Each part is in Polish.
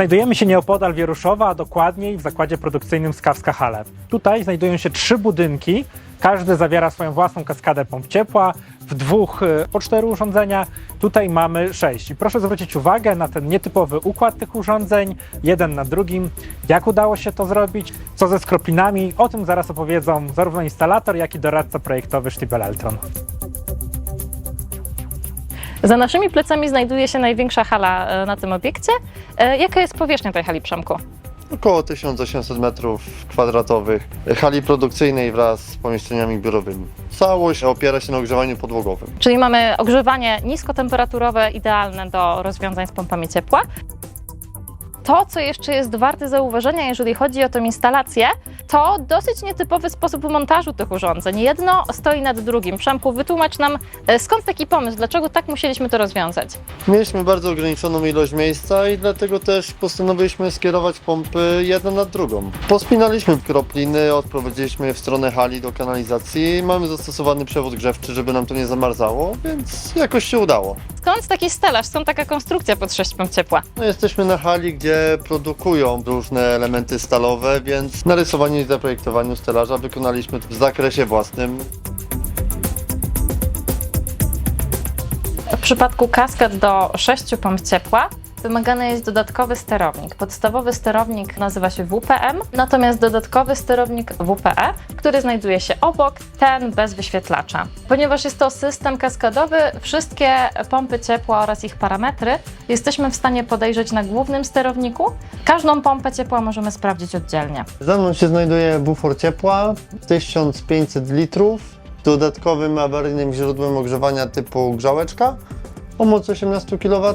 Znajdujemy się nieopodal Wieruszowa, a dokładniej w zakładzie produkcyjnym Skawska Hale. Tutaj znajdują się trzy budynki, każdy zawiera swoją własną kaskadę pomp ciepła, w dwóch y, po cztery urządzenia. Tutaj mamy sześć. I proszę zwrócić uwagę na ten nietypowy układ tych urządzeń, jeden na drugim. Jak udało się to zrobić? Co ze skroplinami? O tym zaraz opowiedzą zarówno instalator, jak i doradca projektowy Stiebel Eltron. Za naszymi plecami znajduje się największa hala e, na tym obiekcie. E, Jaka jest powierzchnia tej hali Przemku? Około 1800 metrów kwadratowych hali produkcyjnej wraz z pomieszczeniami biurowymi. Całość opiera się na ogrzewaniu podłogowym. Czyli mamy ogrzewanie niskotemperaturowe, idealne do rozwiązań z pompami ciepła. To, co jeszcze jest warte zauważenia, jeżeli chodzi o tę instalację, to dosyć nietypowy sposób montażu tych urządzeń. Jedno stoi nad drugim. Przemku, wytłumacz nam, e, skąd taki pomysł, dlaczego tak musieliśmy to rozwiązać? Mieliśmy bardzo ograniczoną ilość miejsca i dlatego też postanowiliśmy skierować pompy jedna nad drugą. Pospinaliśmy kropliny, odprowadziliśmy je w stronę hali do kanalizacji. Mamy zastosowany przewód grzewczy, żeby nam to nie zamarzało, więc jakoś się udało. Skąd taki stelaż, skąd taka konstrukcja pod sześć pomp ciepła? No, jesteśmy na hali, gdzie produkują różne elementy stalowe, więc na rysowaniu i zaprojektowaniu stelaża wykonaliśmy w zakresie własnym. W przypadku kaskad do 6 pomp ciepła wymagany jest dodatkowy sterownik. Podstawowy sterownik nazywa się WPM, natomiast dodatkowy sterownik WPE, który znajduje się obok, ten bez wyświetlacza. Ponieważ jest to system kaskadowy, wszystkie pompy ciepła oraz ich parametry jesteśmy w stanie podejrzeć na głównym sterowniku. Każdą pompę ciepła możemy sprawdzić oddzielnie. Za mną się znajduje bufor ciepła 1500 litrów dodatkowym awaryjnym źródłem ogrzewania typu grzałeczka o mocy 18 kW.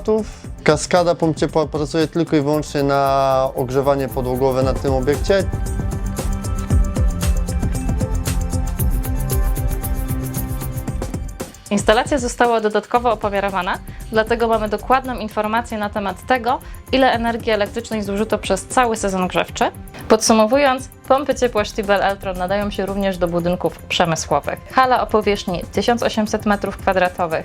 Kaskada pomp ciepła pracuje tylko i wyłącznie na ogrzewanie podłogowe na tym obiekcie. Instalacja została dodatkowo opomiarowana, dlatego mamy dokładną informację na temat tego, ile energii elektrycznej zużyto przez cały sezon grzewczy. Podsumowując, pompy ciepła Stiebel Eltron nadają się również do budynków przemysłowych. Hala o powierzchni 1800 m2,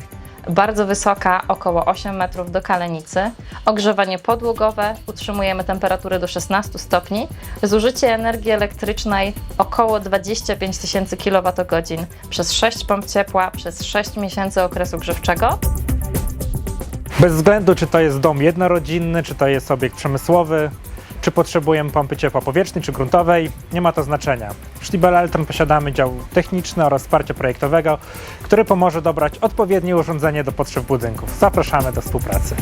bardzo wysoka, około 8 metrów do kalenicy, ogrzewanie podłogowe, utrzymujemy temperaturę do 16 stopni, zużycie energii elektrycznej około 25 tysięcy kWh przez 6 pomp ciepła przez 6 miesięcy okresu grzewczego. Bez względu, czy to jest dom jednorodzinny, czy to jest obiekt przemysłowy, czy potrzebujemy pompy ciepła powietrznej, czy gruntowej, nie ma to znaczenia. W Stiebel Eltron posiadamy dział techniczny oraz wsparcia projektowego, który pomoże dobrać odpowiednie urządzenie do potrzeb budynków. Zapraszamy do współpracy.